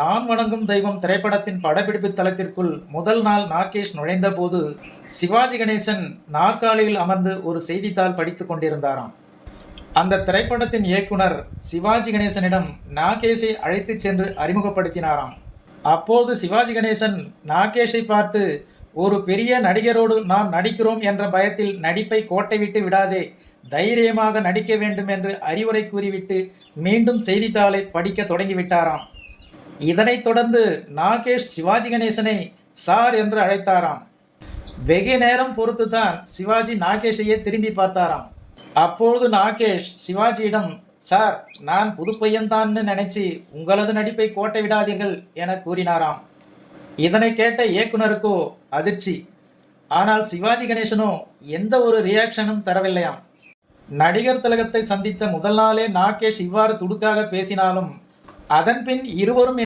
நான் வணங்கும் தெய்வம் திரைப்படத்தின் படப்பிடிப்பு தளத்திற்குள் முதல் நாள் நாகேஷ் நுழைந்தபோது சிவாஜி கணேசன் நாற்காலியில் அமர்ந்து ஒரு செய்தித்தாள் படித்து கொண்டிருந்தாராம். அந்த திரைப்படத்தின் இயக்குனர் சிவாஜி கணேசனிடம் நாகேஷை அழைத்துச் சென்று அறிமுகப்படுத்தினாராம். அப்போது சிவாஜி கணேசன் நாகேஷை பார்த்து ஒரு பெரிய நடிகரோடு நாம் நடிக்கிறோம் என்ற பயத்தில் நடிப்பை கோட்டை விட்டு விடாதே தைரியமாக நடிக்க வேண்டும் என்று அறிவுரை கூறிவிட்டு மீண்டும் செய்தித்தாளை படிக்க தொடங்கிவிட்டாராம். இதனைத் தொடர்ந்து நாகேஷ் சிவாஜி கணேசனை சார் என்று அழைத்தாராம். வெகு நேரம் பொறுத்து தான் சிவாஜி நாகேஷையே திரும்பி பார்த்தாராம். அப்பொழுது நாகேஷ் சிவாஜியிடம் சார் நான் புது பையன்தான்னு நினைச்சு உங்களது நடிப்பை கோட்டை விடாதீர்கள் என கூறினாராம். இதனை கேட்ட இயக்குனருக்கோ அதிர்ச்சி. ஆனால் சிவாஜி கணேசனோ எந்த ஒரு ரியாக்ஷனும் தரவில்லையாம். நடிகர் திலகத்தை சந்தித்த முதல் நாளே நாகேஷ் இவ்வாறு துடுக்காக பேசினாலும் அதன்பின் இருவரும்